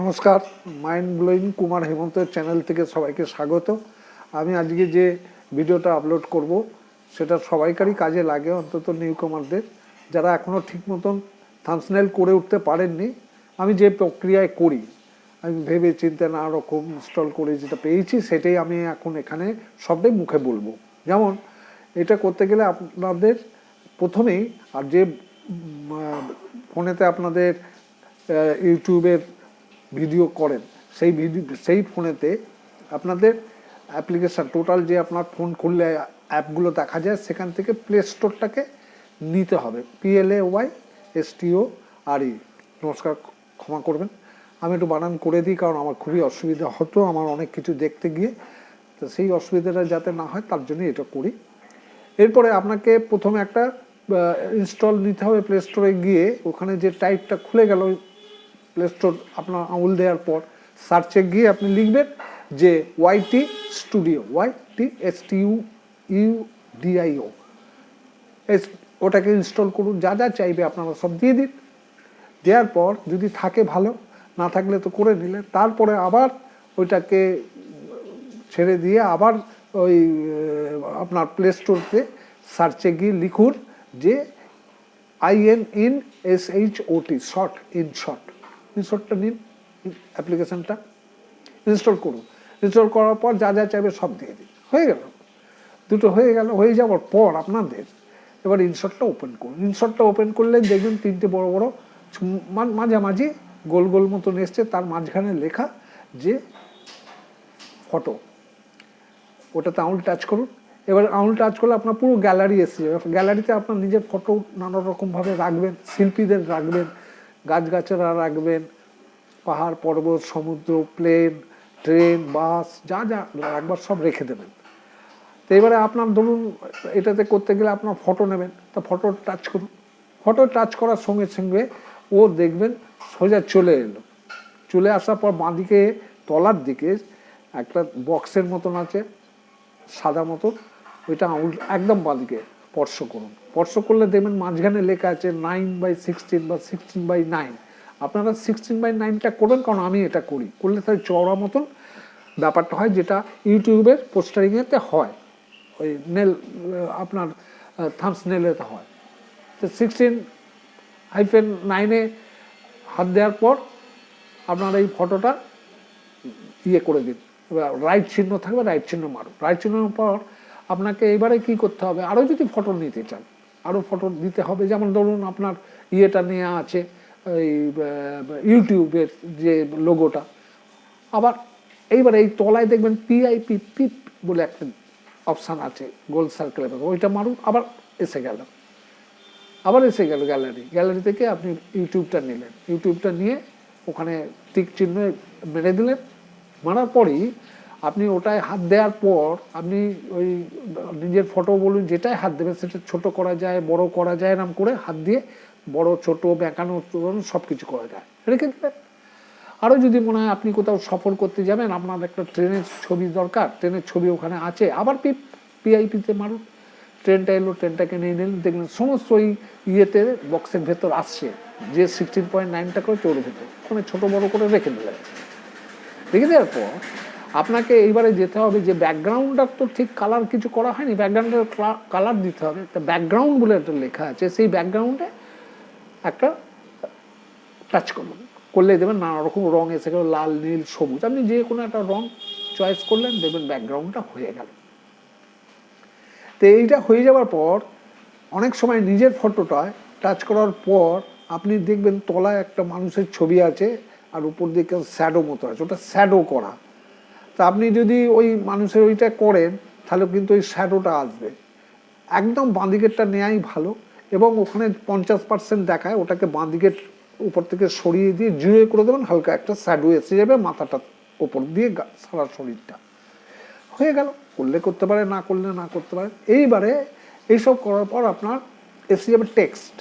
নমস্কার mind blowing Kumar হেমন্তের channel থেকে সবাইকে স্বাগত। আমি আজকে যে ভিডিওটা আপলোড করব, সেটা সবাইকারই কাজে লাগে অন্তত নিউ কমারদের যারা এখনও ঠিক মতন থামসনেল করে উঠতে পারেননি। আমি যে প্রক্রিয়ায় করি, আমি ভেবে চিন্তে নানা রকম ইনস্টল করে যেটা পেয়েছি, সেটাই আমি এখন এখানে সবটাই মুখে বলব। যেমন, এটা করতে গেলে আপনাদের প্রথমেই, আর যে ফোনেতে আপনাদের ইউটিউবের ভিডিও করেন, সেই ভিডিও সেই ফোনেতে আপনাদের অ্যাপ্লিকেশান, টোটাল যে আপনার ফোন খুললে অ্যাপগুলো দেখা যায়, সেখান থেকে প্লে স্টোরটাকে নিতে হবে। পিএলএ ওয়াই এসটিও আর ই নমস্কার, ক্ষমা করবেন। আমি একটু বানান করে দিই, কারণ আমার খুবই অসুবিধা হতো, আমার অনেক কিছু দেখতে গিয়ে। তো সেই অসুবিধাটা যাতে না হয়, তার জন্য এটা করি। এরপরে আপনাকে প্রথমে একটা ইনস্টল নিতে হবে প্লে স্টোরে গিয়ে, ওখানে যে টাইপটা খুলে গেল প্লে স্টোর আপনার আঙুল দেওয়ার পর সার্চে গিয়ে আপনি লিখবেন যে YT studio YT S T U U D I O S, ওটাকে ইনস্টল করুন, যা যা চাইবে আপনারা সব দিয়ে দিন। দেওয়ার পর যদি থাকে ভালো, না থাকলে তো করে নিলে তারপরে আবার ওইটাকে ছেড়ে দিয়ে আবার ওই আপনার প্লে স্টোরতে সার্চে গিয়ে লিখুন যে I N in S H O T shot in shot ইনশর্টটা নিন অ্যাপ্লিকেশনটা ইনস্টল করুন। ইনস্টল করার পর যা যা চাইবে সব দিয়ে দিন। হয়ে গেল। দুটো হয়ে গেল, হয়ে যাওয়ার পর আপনাদের এবার ইনশর্টটা ওপেন করুন। ইনশর্টটা ওপেন করলে দেখবেন তিনটে বড় বড় মাঝামাঝি গোল গোল মতন এসছে। তার মাঝখানে লেখা যে ফটো ওটাতে আঙুল টাচ করুন। এবার আঙুল টাচ করলে আপনার পুরো গ্যালারি এসে যাবে। গ্যালারিতে আপনার নিজের ফটো নানা রকমভাবে রাখবেন, শিল্পীদের রাখবেন। গাছগাছরা রাখবেন, পাহাড়, পর্বত, সমুদ্র প্লেন ট্রেন বাস যা যা একবার সব রেখে দেবেন। তো এবারে আপনার ধরুন, এটাতে করতে গেলে আপনার ফটো নেবেন, তা ফটো টাচ করুন। ফটো টাচ করার সঙ্গে সঙ্গে ও দেখবেন সোজা চলে এলো। চলে আসার পর বাঁদিকে, তলার দিকে একটা বক্সের মতন আছে, সাদা মতন, ওইটা আঙুল একদম বাঁদিকে। স্পর্শ করুন। স্পর্শ করলে দেখবেন মাঝখানে লেখা আছে নাইন বাই সিক্সটিন বা সিক্সটিন বাই নাইন। আপনারা সিক্সটিন বাই নাইনটা করবেন, কারণ আমি এটা করি। করলে তাই চওড়া মতন ব্যাপারটা হয়, যেটা ইউটিউবের পোস্টারিংয়েতে হয়। ওই নেল আপনার থামস নেলেতে হয়। তো সিক্সটিন হাইফেন নাইনে হাত দেওয়ার পর আপনার এই ফটোটা ইয়ে করে দিন। রাইট চিহ্ন থাকবে রাইট চিহ্ন মারুন। রাইট চিহ্নের পর আপনাকে এবারে কি করতে হবে? আরও যদি ফটো নিতে চান আরও ফটো দিতে হবে। যেমন ধরুন আপনার ইয়েটা নেওয়া আছে, এই ইউটিউবের যে লোগোটা আবার এইবার এই তলায় দেখবেন পিআইপি পিপ বলে একটা অপশান আছে গোল সার্কেলের মতো ওইটা মারুন, আবার এসে গেল। আবার এসে গেল গ্যালারি গ্যালারি থেকে আপনি ইউটিউবটা নিলেন। ইউটিউবটা নিয়ে ওখানে টিক চিহ্ন মেরে দিলেন। মারার পরেই আপনি ওটায় হাত দেওয়ার পর আপনি ওই নিজের ফটো বলুন যেটাই হাত দেবেন, সেটা ছোট করা যায়, বড় করা যায় এরম করে হাত দিয়ে বড়, ছোট, বেঁকানো সব কিছু করা যায়। রেখে দেবেন। আরও যদি মনে হয় আপনি কোথাও সফর করতে যাবেন, আপনার একটা ট্রেনের ছবি দরকার, ট্রেনের ছবি ওখানে আছে, আবার পি পিআইপিতে মারুন। ট্রেনটা এলো, ট্রেনটাকে নিয়ে নিলেন, দেখলেন সমস্ত ওই ইয়েতে বক্সের ভেতর আসছে, যে সিক্সটিন পয়েন্ট নাইনটা করে চোর ভেতর। ওখানে ছোটো, বড়ো করে রেখে দিলেন। রেখে দেওয়ার পর আপনাকে এইবারে যেতে হবে যে ব্যাকগ্রাউন্ডটা তো ঠিক কালার কিছু করা হয়নি ব্যাকগ্রাউন্ডের কালার দিতে হবে। একটা ব্যাকগ্রাউন্ড বলে একটা লেখা আছে, সেই ব্যাকগ্রাউন্ডে একটা টাচ করুন। করলে দেবেন নানা রকম রং এসে গেল, লাল, নীল, সবুজ। আপনি যে কোনো একটা রঙ চয়েস করলেন দেখবেন ব্যাকগ্রাউন্ডটা হয়ে গেল। তো এইটা হয়ে যাওয়ার পর, অনেক সময় নিজের ফটোটায় টাচ করার পর আপনি দেখবেন তলায় একটা মানুষের ছবি আছে, আর উপর দিকে শ্যাডো মতো আছে। ওটা শ্যাডো করা। তা আপনি যদি ওই মানুষের ওইটা করেন, তাহলে কিন্তু ওই শ্যাডোটা আসবে। একদম বাঁদিকেরটা নেওয়াই ভালো এবং ওখানে পঞ্চাশ পার্সেন্ট দেখায়, ওটাকে বাঁদিকের উপর থেকে সরিয়ে দিয়ে জুড়ে করে দেবেন, হালকা একটা শ্যাডো এসে যাবে মাথাটা ওপর দিয়ে সারা শরীরটা। হয়ে গেল, করলে করতে পারে, না করলে না করতে পারে। এইবারে এইসব করার পর আপনার এসে যাবে টেক্সট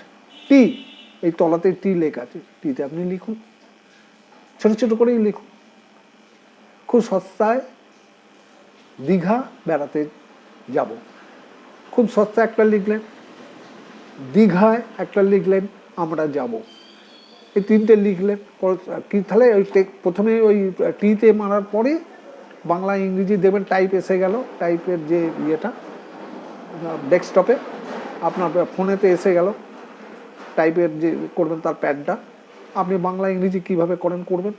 টি এই তলাতে টি লেখা আছে টিতে আপনি লিখুন। ছোটো ছোটো করেই লিখুন। খুব সস্তায় দীঘা বেড়াতে যাব। খুব সস্তা একটা লিখলেন, দীঘায় একটা লিখলেন, আমরা যাব। এই তিনটে লিখলেন কি তাহলে ওই প্রথমে ওই টিতে মারার পরে বাংলা, ইংরেজি দেবেন, টাইপ এসে গেল, টাইপের যে ইয়েটা, ডেস্কটপে আপনার ফোনেতে এসে গেল, টাইপের যে করবেন তার প্যাডটা। আপনি বাংলা, ইংরেজি কীভাবে করেন, করবেন।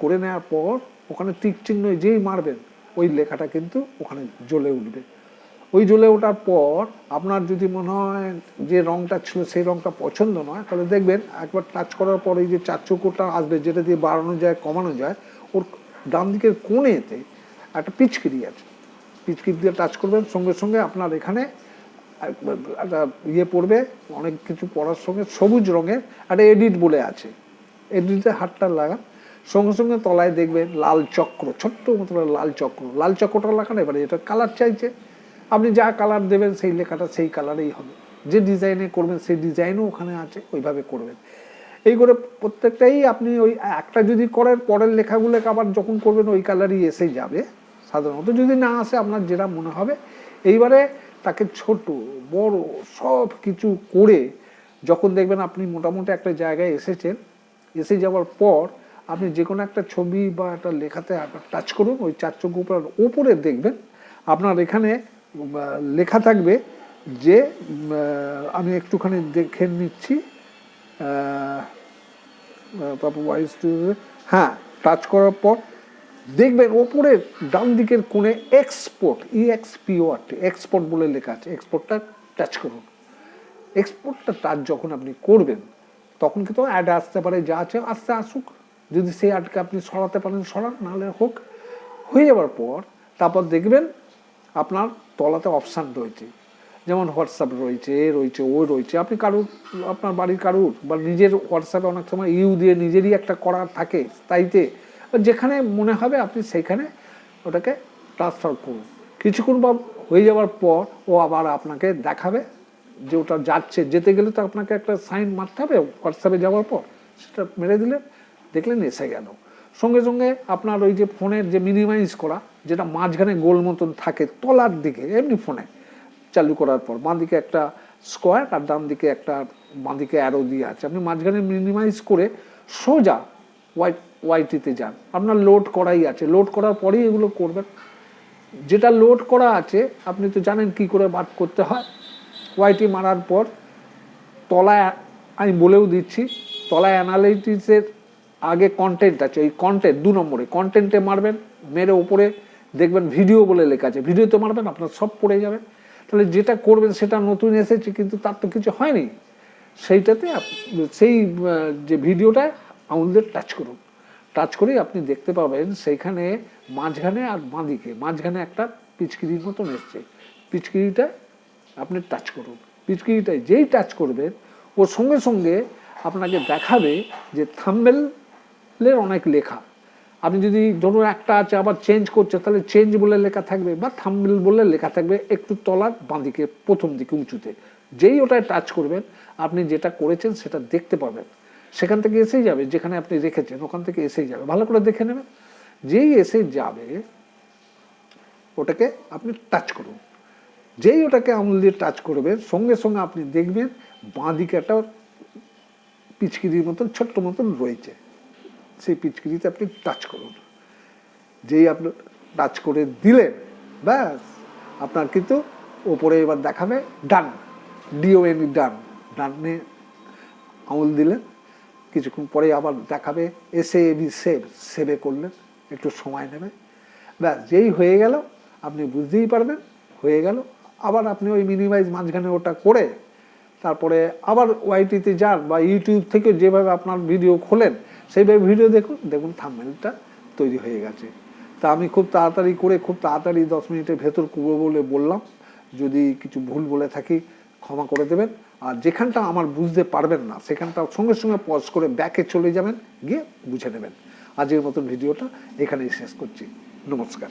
করে নেওয়ার পর ওখানে টিক যেই মারবেন, ওই লেখাটা কিন্তু ওখানে জ্বলে উঠবে। ওই জ্বলে ওঠার পর আপনার যদি মনে হয় যে রংটা ছিল সেই রংটা পছন্দ নয়, তাহলে দেখবেন একবার টাচ করার পর যে চার আসবে, যেটা দিয়ে বাড়ানো যায়, কমানো যায়, ওর ডান দিকের কোণেতে একটা পিচকিরি আছে। পিচকিরি দিয়ে টাচ করবেন, সঙ্গে সঙ্গে আপনার এখানে একটা ইয়ে পড়বে, অনেক কিছু পড়ার সঙ্গে সবুজ রঙের একটা এডিট বলে আছে। এডিটে হাতটা লাগান সঙ্গে সঙ্গে তলায় দেখবেন লাল চক্র, ছোট্ট মতো লাল চক্র। লাল চক্রটা লাগান, এবারে এটা কালার চাইছে। আপনি যা কালার দেবেন সেই লেখাটা সেই কালারেই হবে। যে ডিজাইনে করবেন সেই ডিজাইনও ওখানে আছে, ওইভাবে করবেন। এই করে প্রত্যেকটাই আপনি ওই একটা যদি করেন, পরের লেখাগুলোকে আবার যখন করবেন, ওই কালারই এসে যাবে। সাধারণত যদি না আসে, আপনার যেটা মনে হবে। এইবারে তাকে ছোট, বড় সব কিছু করে যখন দেখবেন আপনি মোটামুটি একটা জায়গায় এসেছেন, এসে যাওয়ার পর আপনি যে কোনো একটা ছবি বা একটা লেখাতে টাচ করুন, ওই চার চোখ উপর ওপরে দেখবেন। আপনার এখানে লেখা থাকবে যে আমি একটুখানি দেখে নিচ্ছি পাপু ওয়াইস হ্যাঁ টাচ করার পর দেখবেন ওপরে ডান দিকের কোণে export E X P O R export বলে লেখা আছে। এক্সপোর্টটা টাচ করুন। এক্সপোর্টটা টাচ যখন আপনি করবেন, তখন কিন্তু অ্যাড আসতে পারে, যা আছে, আস্তে আসুক। যদি সেই অ্যাডকে আপনি সরাতে পারেন, সরান, নাহলে হোক। হয়ে যাওয়ার পর তারপর দেখবেন আপনার তলাতে অপশান রয়েছে। যেমন হোয়াটসঅ্যাপ রয়েছে এ রয়েছে, ও রয়েছে। আপনি কারুর, আপনার বাড়ির কারুর বা নিজের হোয়াটসঅ্যাপে অনেক সময় ইউ দিয়ে নিজেরই একটা করার থাকে তাইতে যেখানে মনে হবে আপনি সেইখানে ওটাকে ট্রান্সফার করুন। কিছুক্ষণ বা হয়ে যাওয়ার পর ও আবার আপনাকে দেখাবে যে ওটা যাচ্ছে। যেতে গেলে তো আপনাকে একটা সাইন মারতে হবে হোয়াটসঅ্যাপে যাওয়ার পর। সেটা মেরে দিলেন দেখলেন এসে গেল সঙ্গে সঙ্গে আপনার ওই যে ফোনের যে মিনিমাইজ করা, যেটা মাঝখানে গোল মতন থাকে তলার দিকে, এমনি ফোনে চালু করার পর। বাঁ দিকে একটা স্কোয়ার আর ডান দিকে একটা বাঁ দিকে অ্যারো দিয়ে আছে। আপনি মাঝখানে মিনিমাইজ করে সোজা ওয়াইট ওয়াইটিতে যান। আপনার লোড করাই আছে। লোড করার পরেই এগুলো করবেন। যেটা লোড করা আছে, আপনি তো জানেন কি করে বাদ করতে হয়। ওয়াইটি মারার পর তলায়, আমি বলেও দিচ্ছি, তলায় অ্যানালিটিসের আগে কন্টেন্ট আছে, এই কন্টেন্ট দু নম্বরে কন্টেন্টে মারবেন, মেরে ওপরে দেখবেন ভিডিও বলে লেখা আছে। ভিডিওতে মারবেন, আপনার সব পড়ে যাবে। তাহলে যেটা করবেন, সেটা নতুন এসেছে, কিন্তু তার তো কিছু হয়নি। সেইটাতে সেই যে ভিডিওটা আঙুলদের টাচ করুন। টাচ করেই আপনি দেখতে পাবেন, সেইখানে মাঝখানে আর বাঁদিকে, মাঝখানে একটা পিচকিরির মতন এসছে। পিচকিরিটা আপনি টাচ করুন। পিচকিরিটায় যেই টাচ করবেন ওর সঙ্গে সঙ্গে আপনাকে দেখাবে যে থাম্বেলের অনেক লেখা। আপনি যদি ধরুন একটা আছে, আবার চেঞ্জ করছে, তাহলে চেঞ্জ বলে লেখা থাকবে বা থাম্বেল বলে লেখা থাকবে একটু তলার বাঁদিকে প্রথম দিকে, উঁচুতে। যেই ওটায় টাচ করবেন, আপনি যেটা করেছেন সেটা দেখতে পাবেন সেখান থেকে এসেই যাবে, যেখানে আপনি রেখেছেন, ওখান থেকে এসেই যাবে। ভালো করে দেখে নেবেন। যেই এসে যাবে, ওটাকে আপনি টাচ করুন। যেই ওটাকে আঙুল দিয়ে টাচ করবেন, সঙ্গে সঙ্গে আপনি দেখবেন বাঁ দিকে একটা পিচকিরির মতন, ছোট্ট মতন রয়েছে। সেই পিচকিরিতে আপনি টাচ করুন। যেই আপনি টাচ করে দিলেন, ব্যাস, আপনার কিন্তু ওপরে এবার দেখাবে ডান ডিওএন ডান। ডানে আঙুল দিলেন, কিছুক্ষণ পরে আবার দেখাবে এসে এবি সেভ সেভে করলেন, একটু সময় নেবে। ব্যাস, যেই হয়ে গেল, আপনি বুঝতেই পারবেন, হয়ে গেল। আবার আপনি ওই মিনিমাইজ মাঝখানে ওটা করে, তারপরে আবার ওয়াইটিতে যান বা ইউটিউব থেকে যেভাবে আপনার ভিডিও খোলেন সেইভাবে ভিডিও দেখুন দেখুন থামেলটা তৈরি হয়ে গেছে। তা আমি খুব তাড়াতাড়ি করে, খুব তাড়াতাড়ি দশ মিনিটের ভেতর করব বলে বললাম, যদি কিছু ভুল বলে থাকি ক্ষমা করে দেবেন। আর যেখানটা আমার বুঝতে পারবেন না, সেখানটা সঙ্গে সঙ্গে পজ করে ব্যাকে চলে যাবেন, গিয়ে বুঝে নেবেন। আজকের মতন ভিডিওটা এখানেই শেষ করছি। নমস্কার।